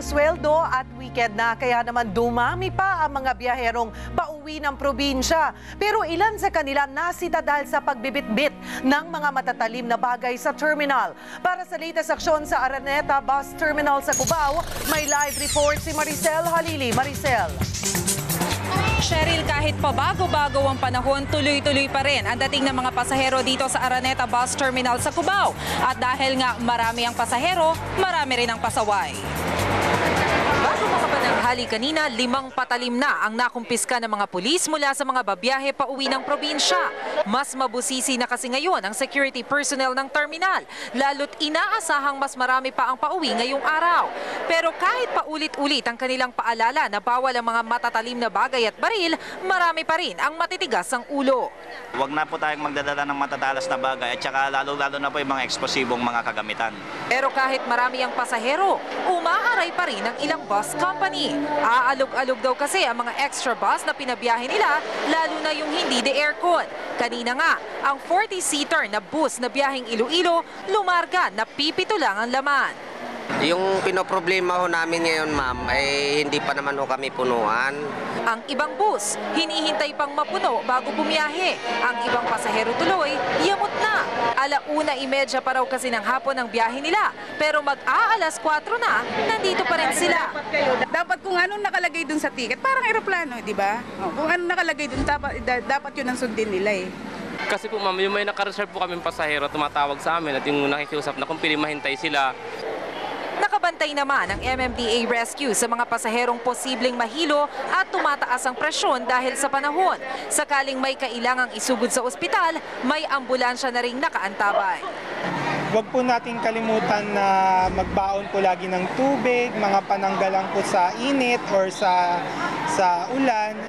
sweldo at weekend na kaya naman dumami pa ang mga biyaherong pauwi ng probinsya. Pero ilan sa kanila nasita dahil sa pagbibitbit ng mga matatalim na bagay sa terminal. Para sa latest aksyon sa Araneta Bus Terminal sa Cubao, may live report si Maricel Halili. Maricel. Cheryl, kahit pa bago-bago ang panahon, tuloy-tuloy pa rin ang dating ng mga pasahero dito sa Araneta Bus Terminal sa Cubao. At dahil nga marami ang pasahero, marami rin ang pasaway. Makapananghali kanina, limang patalim na ang nakumpiska ng mga pulis mula sa mga babiyahe pa uwi ng probinsya. Mas mabusisi na kasi ngayon ang security personnel ng terminal, lalo't inaasahang mas marami pa ang pauwi ngayong araw. Pero kahit paulit-ulit ang kanilang paalala na bawal ang mga matatalim na bagay at baril, marami pa rin ang matitigas ang ulo. Huwag na po tayong magdadala ng matatalas na bagay at saka lalo-lalo na po yung mga eksplosibong mga kagamitan. Pero kahit marami ang pasahero, umaaray pa rin ang ilang bus company. Aalog-alog daw kasi ang mga extra bus na pinabiyahe nila, lalo na yung hindi de aircon. Kanina nga, ang 40-seater na bus na biyaheng Iloilo, lumarga na pipito lang ang laman. Yung pinoproblema ho namin ngayon, ma'am, ay hindi pa naman ho kami punuan. Ang ibang bus, hinihintay pang mapuno bago bumiyahe. Ang ibang pasahero tuloy, yamot na. Alauna imedya pa raw kasi ng hapon ang biyahe nila. Pero mag-aalas 4 na, nandito pa rin sila. Dapat kung anong nakalagay dun sa ticket, parang eroplano, di ba? O, kung anong nakalagay dun, dapat, da- dapat yun ang sundin nila eh. Kasi po ma'am, yung may nakareserve po kaming pasahero, tumatawag sa amin at yung nakikiusap na kung pili mahintay sila, Nakabantay naman ang MMDA Rescue sa mga pasaherong posibleng mahilo at tumataas ang presyon dahil sa panahon. Sakaling may kailangang isugod sa ospital, may ambulansya na ring nakaantabay. Huwag po nating kalimutan na magbaon po lagi ng tubig, mga pananggalang po sa init or sa sa ulan.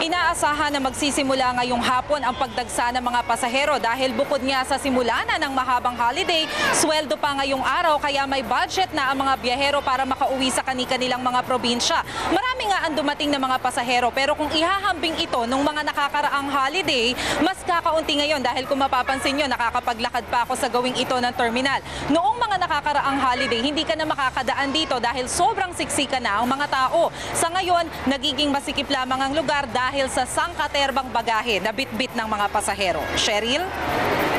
Inaasahan na magsisimula ngayong hapon ang pagdagsa ng mga pasahero dahil bukod nga sa simula na ng mahabang holiday, sweldo pa ngayong araw kaya may budget na ang mga biyahero para makauwi sa kani-kanilang mga probinsya. Marami nga ang dumating na mga pasahero pero kung ihahambing ito nung mga nakakaraang holiday, mas kakaunti ngayon dahil kung mapapansin nyo, nakakapaglakad pa ako sa gawing ito ng terminal. Noong mga nakakaraang holiday, hindi ka na makakadaan dito dahil sobrang siksika na ang mga tao. Sa ngayon, nagiging masikip lamang ang lugar dahil sa sangkaterbang bagahe na bitbit ng mga pasahero. Cheryl?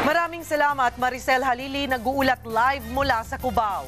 Maraming salamat Maricel Halili nag-uulat live mula sa Cubao.